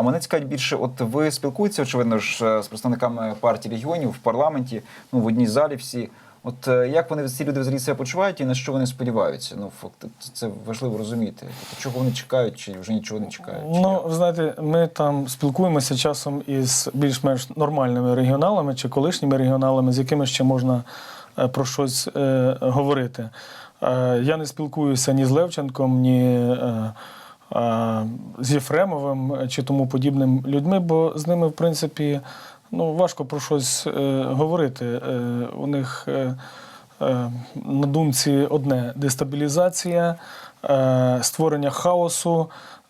А мене цікавить більше, от ви спілкуєтеся, очевидно ж, е, з представниками партії регіонів в парламенті, ну в одній залі всі. От е, як вони ці люди взагалі себе почувають і на що вони сподіваються? Ну факт, це важливо розуміти. Тобто, чого вони чекають, чи вже нічого не чекають? Чи Ну, ви знаєте, ми там спілкуємося часом із більш-менш нормальними регіоналами чи колишніми регіоналами, з якими ще можна е, про щось е, говорити. Е, я не спілкуюся ні з Левченком, ні е, з Єфремовим е, чи тому подібним людьми, бо з ними, в принципі, ну, важко про щось е, говорити. Е, у них. Е, Е, на думці одне дестабілізація, е, створення хаосу,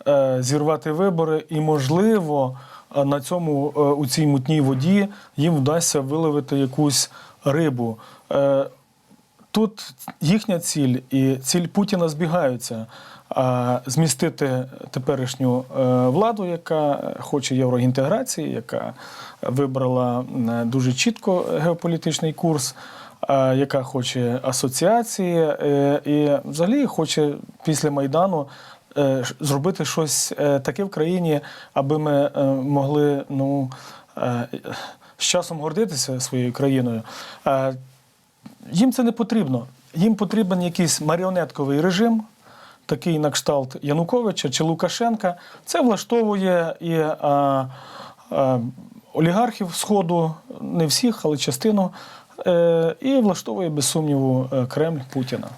е, зірвати вибори, і, можливо, е, на цьому е, у цій мутній воді їм вдасться виловити якусь рибу. Тут їхня ціль і ціль Путіна збігаються. Змістити теперішню е, владу, яка хоче євроінтеграції, яка вибрала дуже чітко геополітичний курс, яка хоче асоціації, е, і взагалі хоче після Майдану е, зробити щось таке в країні, аби ми могли ну, з часом гордитися своєю країною. Е, їм це не потрібно. Їм потрібен якийсь маріонетковий режим, такий на кшталт Януковича чи Лукашенка. Це влаштовує і а, а, олігархів Сходу, не всіх, але частину. Е, і влаштовує без сумніву е, Кремль Путіна.